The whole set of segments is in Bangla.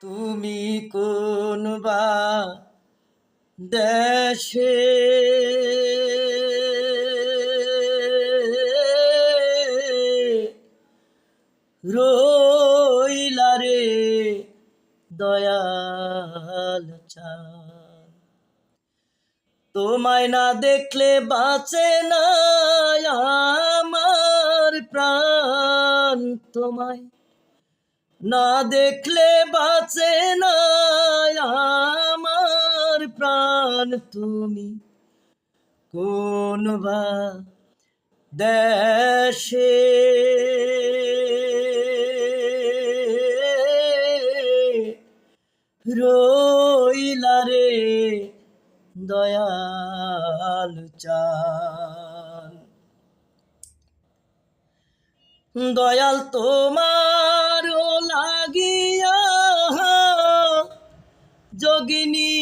তুমি কোন বা দেশে? রইলা রে দয়াল তোমায় না দেখলে বাঁচে না আমার প্রাণ। তোমায় না দেখলে বাঁচে না আমার প্রাণ তুমি। কোন বা দেশে রইলা রে দয়াল চান দয়াল তোমার যোগিনী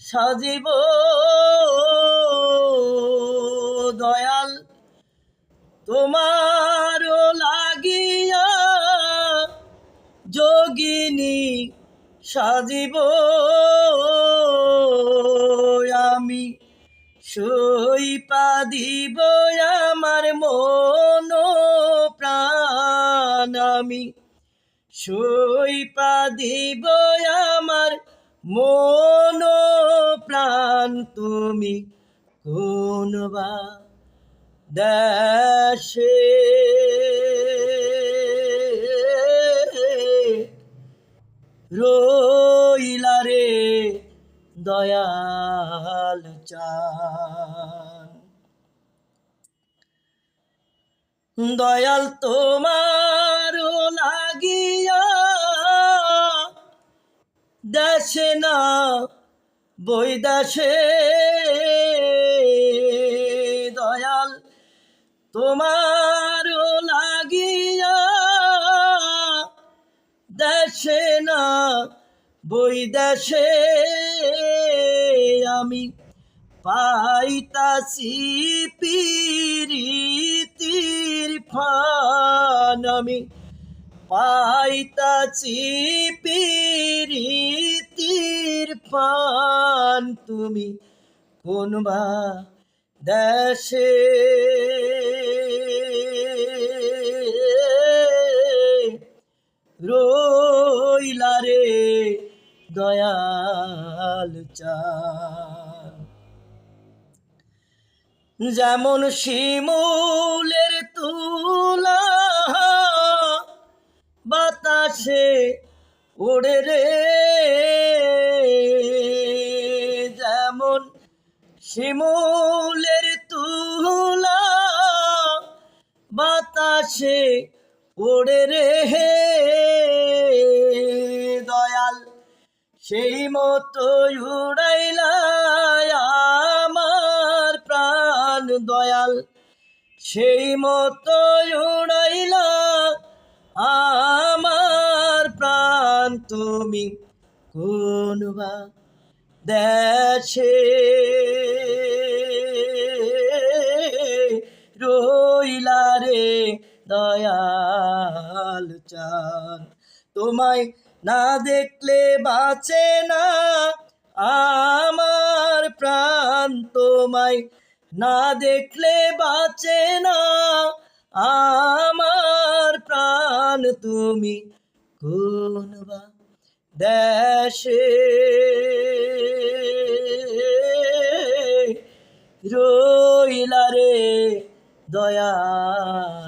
সাজিব। দয়াল তোমার লাগিয়া যোগিনী সাজিব। আমি সইপা দিব আমার মন প্রাণ আমি সইপা দিব আমার মন প্রাণ তুমি কোন বা দেশে? রইলা রে দয়াল চান। দয়াল তোমার দেশে না, বই দেশে দয়াল তোমার লাগিয়া দেশে না, বই দেশে আমি পাইতাছি পিরিতির ফান, আমি পাইতাছি পিরিতির পান তুমি কোন বা দেশে। রইলা রে দয়াল চান যেমন শিমুলের তুলা বাতাসে ওড়ে রে। যেমন শিমুলের তুলা বাতাসে ওড়ে রে। দয়াল, সেই মতো উড়াইলা আমার প্রাণ। দয়াল, সেই মতো উড়াইলা আমার প্রাণ তুমি কোন বা দেশে? রইলা রে দয়াল চান তোমায় না দেখলে বাঁচে না। আমার প্রাণ তোমায় না দেখলে বাঁচে না। আমার তুমি কোনবা দেশে রইলা রে দয়াল? চা